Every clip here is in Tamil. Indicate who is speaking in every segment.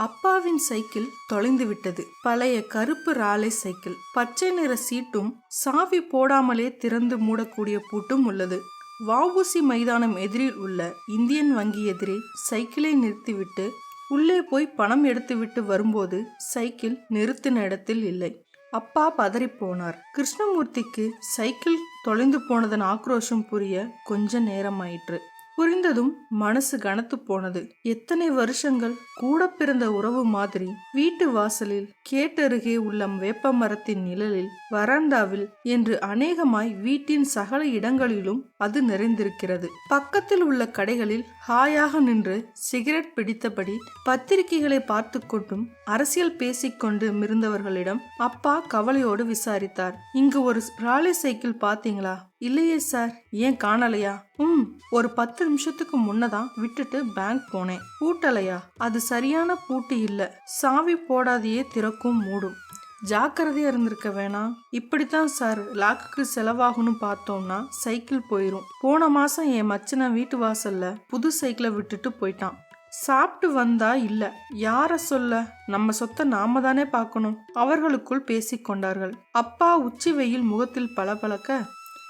Speaker 1: அப்பாவின் சைக்கிள் தொலைந்து விட்டது. பழைய கருப்பு ராலை சைக்கிள். பச்சை நிற சீட்டும் சாவி போடாமலே திறந்து மூடக்கூடிய பூட்டும் உள்ளது. வவுசி மைதானம் எதிரில் உள்ள இந்தியன் வங்கி எதிரே சைக்கிளை நிறுத்திவிட்டு உள்ளே போய் பணம் எடுத்துவிட்டு வரும்போது சைக்கிள் நிறுத்தின இடத்தில் இல்லை. அப்பா பதறிப்போனார். கிருஷ்ணமூர்த்திக்கு சைக்கிள் தொலைந்து போனதன் ஆக்ரோஷம் புரிய கொஞ்ச நேரமாயிற்று. புரிந்ததும் மனசு கனத்து போனது. எத்தனை வருஷங்கள் கூட பிறந்த உறவு மாதிரி வீட்டு வாசலில் கேட்டருகே உள்ள வேப்ப மரத்தின் நிழலில் வராண்டாவில் என்று அநேகமாய் வீட்டின் சகல இடங்களிலும் அது நிறைந்திருக்கிறது. பக்கத்தில் உள்ள கடைகளில் ஹாயாக நின்று சிகரெட் பிடித்தபடி பத்திரிகைகளை பார்த்து கொண்டும் அரசியல் பேசிக்கொண்டு இருந்தவர்களிடம் அப்பா கவலையோடு விசாரித்தார். இங்கு ஒரு ராலி சைக்கிள் பாத்தீங்களா இல்லையே சார். ஏன் காணலையா? ம் ஒரு பத்து நிமிஷத்துக்கு முன்னதான் விட்டுட்டு பேங்க் போனேன். பூட்டலையா? அது சரியான பூட்டு இல்ல. சாவி போடாதையே திறக்கும் மூடும். ஜாக்கிரதையா இருந்திருக்க வேணாம். இப்படித்தான் சார். லாக்குக்கு செலவாகும்னு பார்த்தோம்னா சைக்கிள் போயிரும். போன மாசம் என் மச்சனை வீட்டு வாசல்ல புது சைக்கிளை விட்டுட்டு போயிட்டான். சாப்பிட்டு வந்தா இல்ல. யார சொல்ல? நம்ம சொத்தை நாம தானே பார்க்கணும். அவர்களுக்குள் பேசிக்கொண்டார்கள் அப்பா உச்சி வெயில் முகத்தில் பளபளக்க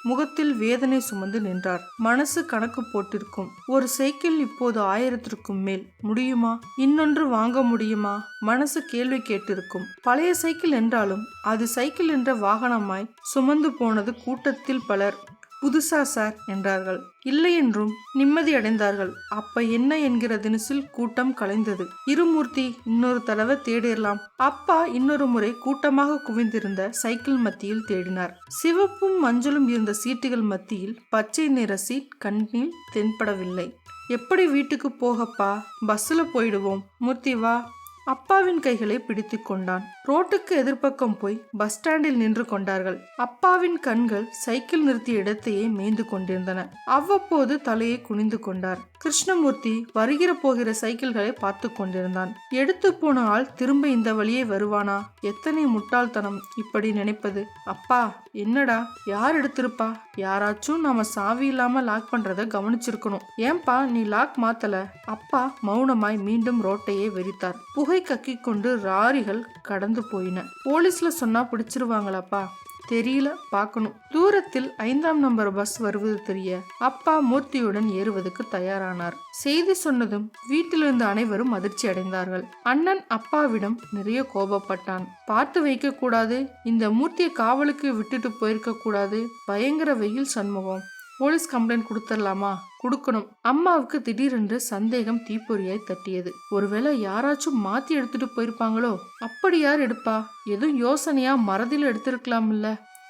Speaker 1: முகத்தில் வேதனை சுமந்து நின்றார். மனசு கணக்கு போட்டிருக்கும். ஒரு சைக்கிள் இப்போது ஆயிரத்திற்கும் மேல். முடியுமா? இன்னொன்று வாங்க முடியுமா? மனசு கேள்வி கேட்டிருக்கும். பழைய சைக்கிள் என்றாலும் அது சைக்கிள் என்ற வாகனமாய் சுமந்து போனது கூட்டத்தில் பலர். புதுசா சார் என்றார்கள். இல்லை என்றும் நிம்மதி அடைந்தார்கள். அப்ப என்ன என்கிற தினசில் கூட்டம் கலைந்தது. இருமூர்த்தி இன்னொரு தடவை தேடிடலாம் அப்பா இன்னொரு முறை கூட்டமாக குவிந்திருந்த சைக்கிள் மத்தியில் தேடினார். சிவப்பும் மஞ்சளும் இருந்த சீட்டுகள் மத்தியில் பச்சை நிற சீட் கண்ணில் தென்படவில்லை. எப்படி வீட்டுக்கு போகப்பா? பஸ்ஸில் போயிடுவோம். மூர்த்தி வா. அப்பாவின் கைகளை பிடித்து கொண்டான். ரோட்டுக்கு எதிர்ப்பக்கம் போய் பஸ் ஸ்டாண்டில் நின்று கொண்டார்கள். அப்பாவின் கண்கள் சைக்கிள் நிறுத்திய இடத்தையே மேய்ந்து கொண்டிருந்தன. அவ்வப்போது தலையை குனிந்து கொண்டார். கிருஷ்ணமூர்த்தி வருகிற போகிற சைக்கிள்களை பார்த்து கொண்டிருந்தான். எடுத்து போன ஆள் திரும்ப இந்த வழியே வருவானா? எத்தனை முட்டாள்தனம் இப்படி நினைப்பது? அப்பா என்னடா யார் எடுத்திருப்பா? யாராச்சும் நாம சாவி இல்லாம லாக் பண்றத கவனிச்சிருக்கணும். ஏன்பா நீ லாக் மாத்தல? அப்பா மௌனமாய் மீண்டும் ரோட்டையே வெறித்தார். புகை கக்கி கொண்டு ராரிகள் கடந்து போயின. போலீஸ்ல சொன்னா பிடிச்சிருவாங்களாப்பா? தெரியல பார்க்கணும். தூரத்தில் ஐந்தாம் நம்பர் பஸ் வருவது தெரிய அப்பா மூர்த்தியுடன் ஏறுவதற்கு தயாரானார். செய்தி சொன்னதும் வீட்டிலிருந்து அனைவரும் அதிர்ச்சி அடைந்தார்கள். அண்ணன் அப்பாவிடம் நிறைய கோபப்பட்டான். பார்த்து வைக்க கூடாது இந்த மூர்த்தியை காவலுக்கு விட்டுட்டு போயிருக்க கூடாது பயங்கர வெயில் சண்முகம். போலீஸ் கம்ப்ளைண்ட் கொடுத்துடலாமா கொடுக்கணும். அம்மாவுக்கு திடீரென்று சந்தேகம் தீப்பொறியாய் தட்டியது. ஒருவேளை யாராச்சும் மாத்தி எடுத்துட்டு போயிருப்பாங்களோ? அப்படி யார் எடுப்பா? எதுவும் யோசனையா மறதியில் எடுத்திருக்கலாம் இல்ல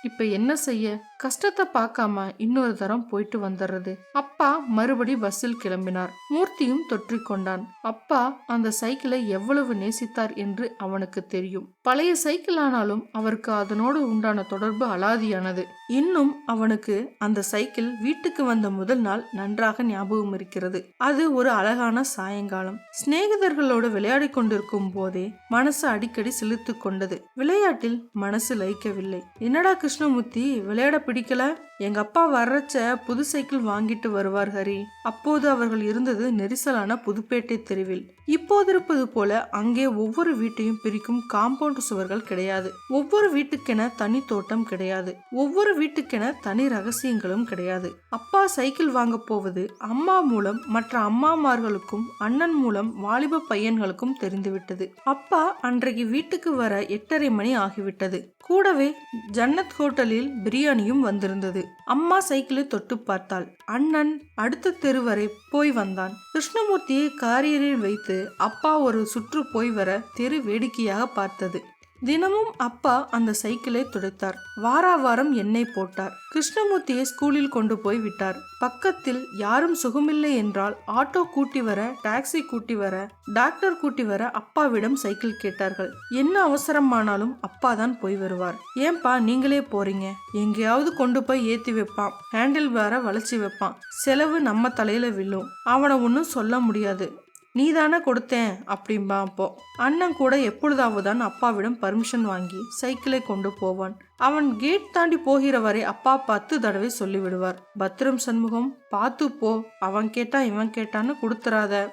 Speaker 1: இப்ப என்ன செய்ய? கஷ்டத்தை பார்க்காம இன்னொரு தரம் போயிட்டு வந்துடுறது. அப்பா மறுபடி பஸ்ஸில் கிளம்பினார். மூர்த்தியும் தொற்றிக்கொண்டான் அப்பா அந்த சைக்கிளை எவ்வளவு நேசித்தார் என்று அவனுக்கு தெரியும். பழைய சைக்கிள் ஆனாலும் அவருக்கு அதனோடு உண்டான தொடர்பு அலாதியானது. இன்னும் அவனுக்கு அந்த சைக்கிள் வீட்டுக்கு வந்த முதல் நாள் நன்றாக ஞாபகம் இருக்கிறது. அது ஒரு அழகான சாயங்காலம். சிநேகிதர்களோடு விளையாடி கொண்டிருக்கும் போதே மனசு அடிக்கடி செலுத்து கொண்டது. விளையாட்டில் மனசு லயிக்கவில்லை. என்னடா கிருஷ்ணமூர்த்தி விளையாட பிடிக்கல? எங்க அப்பா வர்றச்ச புது சைக்கிள் வாங்கிட்டு வருவார் ஹரி. அப்போது அவர்கள் இருந்தது நெரிசலான புதுப்பேட்டை தெருவில். இப்போது இருப்பது போல அங்கே ஒவ்வொரு வீட்டையும் பிரிக்கும் காம்பவுண்ட் சுவர்கள் கிடையாது. ஒவ்வொரு வீட்டுக்கென தனி தோட்டம் கிடையாது. ஒவ்வொரு வீட்டுக்கென தனி ரகசியங்களும் கிடையாது. அப்பா சைக்கிள் வாங்க போவது அம்மா மூலம் மற்ற அம்மாமார்களுக்கும் அண்ணன் மூலம் வாலிப பையன்களுக்கும் தெரிந்துவிட்டது. அப்பா அன்றைக்கு வீட்டுக்கு வர எட்டரை மணி ஆகிவிட்டது. கூடவே ஜன்னத் ஹோட்டலில் பிரியாணியும் வந்திருந்தது. அம்மா சைக்கிளை தொட்டு பார்த்தாள். அண்ணன் அடுத்த தெரு வரை போய் வந்தான். கிருஷ்ணமூர்த்தியை காரியரில் வைத்து அப்பா ஒரு சுற்று போய் வர தெரு வேடிக்கையாக பார்த்தது. தினமும் அப்பா அந்த சைக்கிளை துடைத்தார். வாரா வாரம் எண்ணெய் போட்டார். கிருஷ்ணமூர்த்தியை ஸ்கூலில் கொண்டு போய் விட்டார். பக்கத்தில் யாரும் சுகமில்லை என்றால் ஆட்டோ கூட்டி வர டாக்ஸி கூட்டி வர டாக்டர் கூட்டி வர அப்பாவிடம் சைக்கிள் கேட்டார்கள். என்ன அவசரமானாலும் அப்பா தான் போய் வருவார். ஏன்பா நீங்களே போறீங்க? எங்கேயாவது கொண்டு போய் ஏத்தி வைப்பான். ஹேண்டில் பேரை வளைச்சி வைப்பான். செலவு நம்ம தலையில விழும். அவனை ஒன்றும் சொல்ல முடியாது. நீ தானே கொடுத்தேன் அப்படிம்பா அப்போ. அண்ணன் கூட எப்பொழுதாவதுதான் அப்பாவிடம் பர்மிஷன் வாங்கி சைக்கிளை கொண்டு போவான். அவன் கேட் தாண்டி போகிற வரை அப்பா பத்து தடவை சொல்லிவிடுவார். பத்ரம் சண்முகம் பார்த்து போ. அவன் கேட்டா இவன் கேட்டான்னு கொடுத்துறாத.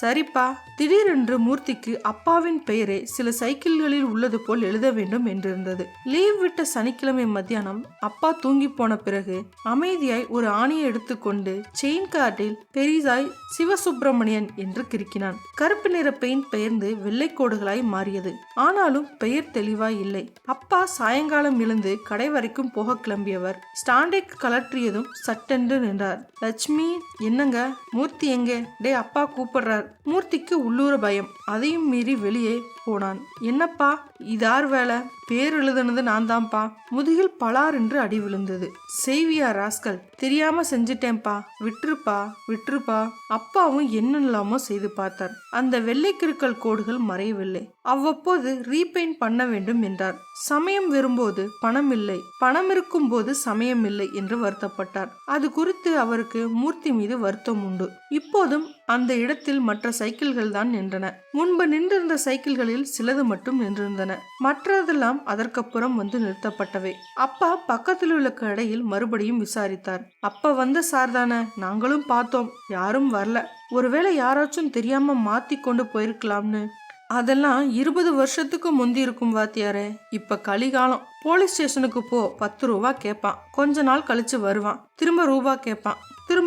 Speaker 1: சரிப்பா திடீரென்று மூர்த்திக்கு அப்பாவின் பெயரே சில சைக்கிள்களில் உள்ளது போல் எழுத வேண்டும் என்றிருந்தது. லீவ் விட்ட சனிக்கிழமை மத்தியானம் அப்பா தூங்கி போன பிறகு அமைதியாய் ஒரு ஆணியை எடுத்துக்கொண்டு செயின் கார்டில் பெரிதாய் சிவசுப்பிரமணியன் என்று கிறுக்கினான். கருப்பு நிற பெயிண்ட் பெயர்ந்து வெள்ளை கோடுகளாய் மாறியது. ஆனாலும் பெயர் தெளிவாய் இல்லை. அப்பா சாயங்காலம் எழுந்து கடை வரைக்கும் போக கிளம்பியவர். ஸ்டாண்டை கலற்றியதும் சட்டென்று நின்றார். லட்சுமி என்னங்க? மூர்த்தி எங்க? டே அப்பா கூப்பிடுறார். மூர்த்திக்கு உள்ளூர பயம். அதையும் மீறி வெளியே போனான். என்னப்பா இதார் வேலை? பேர் எழுதுனது நான் தான்ப்பா முதுகில் பலார் என்று அடி விழுந்தது. செய்வியா ராஸ்கல் தெரியாம செஞ்சிட்டேன்ப்பா. விட்டுருப்பா விட்டுருப்பா. அப்பாவும் என்னெல்லாமோ செய்து பார்த்தார். அந்த வெள்ளை கிருக்கல் கோடுகள் மறையவில்லை. அவ்வப்போது ரீபெயிண்ட் பண்ண வேண்டும் என்றார். சமயம் வரும்போது பணம் இல்லை. பணம் இருக்கும் போது சமயம் இல்லை என்று வருத்தப்பட்டார். அது குறித்து அவருக்கு மூர்த்தி மீது வருத்தம் உண்டு. இப்போதும் அந்த இடத்தில் மற்ற சைக்கிள்கள் தான் நின்றன. முன்பு நின்றிருந்த சைக்கிள்களில் சிலது மட்டும் நின்றிருந்தன. மற்றதெல்லாம் அதற்கப்புறம் வந்து நிறுத்தப்பட்டவை. அப்பா பக்கத்தில் உள்ள கடையில் மறுபடியும் விசாரித்தார். அப்ப வந்த சார் தானே? நாங்களும் பார்த்தோம். யாரும் வரல. ஒருவேளை யாராச்சும் தெரியாம மாத்தி கொண்டு போயிருக்கலாம்னு. அதெல்லாம் இருபது வருஷத்துக்கு முந்தி இருக்கும் வாத்தியாரே. இப்ப கலிகாலம். போலீஸ் ஸ்டேஷனுக்கு போ. பத்து ரூபா கேட்பான் கொஞ்ச நாள் கழிச்சு வருவான். திரும்ப ரூபா கேட்பான்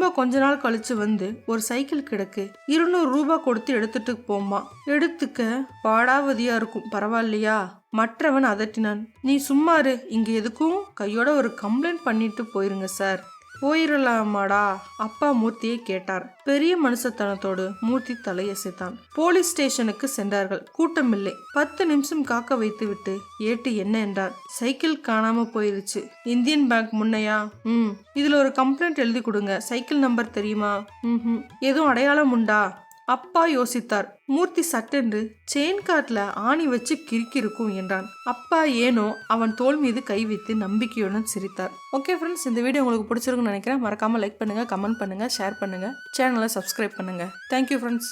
Speaker 1: திரும்ப கொஞ்ச நாள் கழிச்சு வந்து ஒரு சைக்கிள் கிடக்கு. இருநூறு ரூபா கொடுத்து எடுத்துட்டு போமா எடுத்துக்க. பாடாவதியா இருக்கும். பரவாயில்லையா? மற்றவன் அதட்டினான். நீ சும்மாரு இங்க எதுக்கும்? கையோட ஒரு கம்ப்ளைண்ட் பண்ணிட்டு போயிருங்க சார் போயிடலாமாடா அப்பா மூர்த்தியை கேட்டார். பெரிய மனுஷத்தனத்தோடு மூர்த்தி தலையசைத்தான். போலீஸ் ஸ்டேஷனுக்கு சென்றார்கள். கூட்டமில்லை. பத்து நிமிஷம் காக்க வைத்துவிட்டு ஏட்டு என்ன என்றார். சைக்கிள் காணாம போயிருச்சு. இந்தியன் பேங்க் முன்னையா? ம். இதுல ஒரு கம்ப்ளைண்ட் எழுதி கொடுங்க. சைக்கிள் நம்பர் தெரியுமா? ம் எதுவும் அடையாளம் உண்டா? அப்பா யோசித்தார். மூர்த்தி சட்டென்று செயின் காட்டில் ஆணி வச்சு கிறுக்கிருக்கும் என்றான். அப்பா ஏனோ அவன் தோல் மீது கை வைத்து நம்பிக்கையுடன் சிரித்தார். ஓகே ஃப்ரெண்ட்ஸ் இந்த வீடியோ உங்களுக்கு பிடிச்சிருக்குன்னு நினைக்கிறேன். மறக்காமல் லைக் பண்ணுங்க கமெண்ட் பண்ணுங்க ஷேர் பண்ணுங்கள் சேனலை சப்ஸ்கிரைப் பண்ணுங்க. Thank you friends